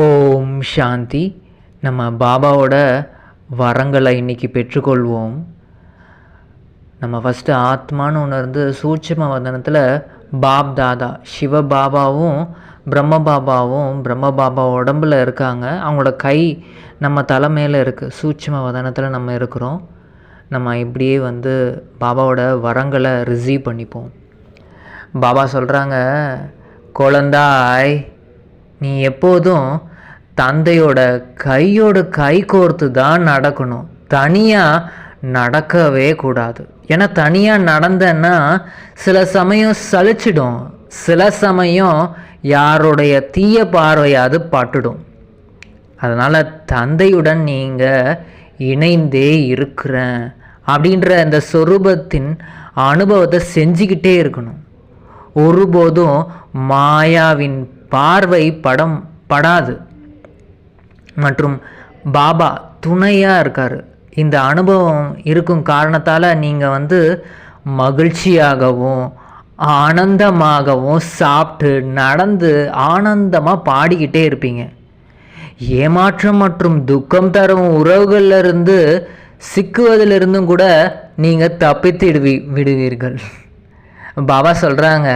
ஓம் சாந்தி. நம்ம பாபாவோட வரங்களை இன்றைக்கி பெற்றுக்கொள்வோம். நம்ம ஃபஸ்ட்டு ஆத்மான்னு உணர்ந்து சூட்சும வதனத்தில் பாப் தாதா சிவ பாபாவும் பிரம்ம பாபாவும் பிரம்ம பாபா உடம்பில் இருக்காங்க. அவங்களோட கை நம்ம தலை மேலே இருக்குது சூட்சம வதனத்தில் நம்ம இருக்கிறோம். நம்ம இப்படியே வந்து பாபாவோட வரங்களை ரிசீவ் பண்ணிப்போம். பாபா சொல்கிறாங்க குழந்தாய் நீ எப்போதும் தந்தையோட கையோட கை கோர்த்து தான் நடக்கணும். தனியாக நடக்கவே கூடாது. ஏன்னா தனியாக நடந்தேன்னா சில சமயம் சலிச்சிடும். சில சமயம் யாருடைய தீய பார்வையாவது பட்டுடும். அதனால் தந்தையுடன் நீங்கள் இணைந்தே இருக்கிறேன் அப்படின்ற அந்த சொரூபத்தின் அனுபவத்தை செஞ்சுக்கிட்டே இருக்கணும். ஒருபோதும் மாயாவின் பார்வை படம் படாது. மற்றும் பாபா துணையாக இருக்கார். இந்த அனுபவம் இருக்கும் காரணத்தால் நீங்கள் வந்து மகிழ்ச்சியாகவும் ஆனந்தமாகவும் சாப்பிட்டு நடந்து ஆனந்தமாக பாடிக்கிட்டே இருப்பீங்க. ஏமாற்றம் மற்றும் துக்கம் தரும் உறவுகளில் இருந்து சிக்குவதிலிருந்தும் கூட நீங்கள் தப்பித்து விடுவீர்கள். பாபா சொல்கிறாங்க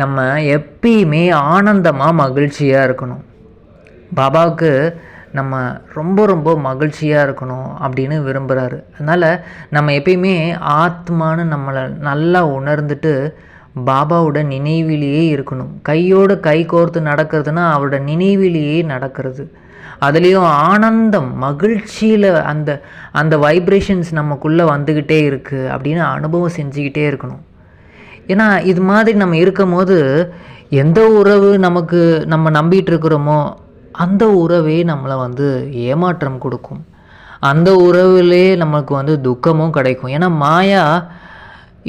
நம்ம எப்பயுமே ஆனந்தமாக மகிழ்ச்சியாக இருக்கணும். பாபாவுக்கு நம்ம ரொம்ப ரொம்ப மகிழ்ச்சியாக இருக்கணும் அப்படின்னு விரும்புகிறாரு அதனால் நம்ம எப்பயுமே ஆத்மான்னு நம்மளை நல்லா உணர்ந்துட்டு பாபாவோட நினைவிலேயே இருக்கணும். கையோட கை கோர்த்து நடக்கிறதுனா அவரோட நினைவிலேயே நடக்கிறது. அதுலேயும் ஆனந்தம் மகிழ்ச்சியில் அந்த அந்த வைப்ரேஷன்ஸ் நமக்குள்ளே வந்துக்கிட்டே இருக்குது அப்படின்னு அனுபவம் செஞ்சுக்கிட்டே இருக்கணும். ஏன்னா இது மாதிரி நம்ம இருக்கும் போது எந்த உறவு நமக்கு நம்ம நம்பிட்டு இருக்கிறோமோ அந்த உறவே நம்மளை வந்து ஏமாற்றம் கொடுக்கும். அந்த உறவுலே நமக்கு வந்து துக்கமும் கிடைக்கும். ஏன்னா மாயா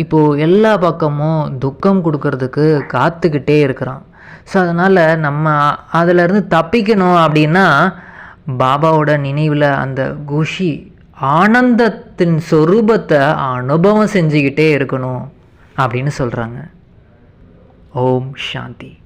இப்போது எல்லா பக்கமும் துக்கம் கொடுக்கறதுக்கு காத்துக்கிட்டே இருக்கிறான். ஸோ அதனால் நம்ம அதிலேருந்து தப்பிக்கணும் அப்படின்னா பாபாவோட நினைவில் அந்த குஷி ஆனந்தத்தின் சொரூபத்தை அனுபவம் செஞ்சுக்கிட்டே இருக்கணும். அப்படின்னு சொல்கிறாங்க ஓம் சாந்தி.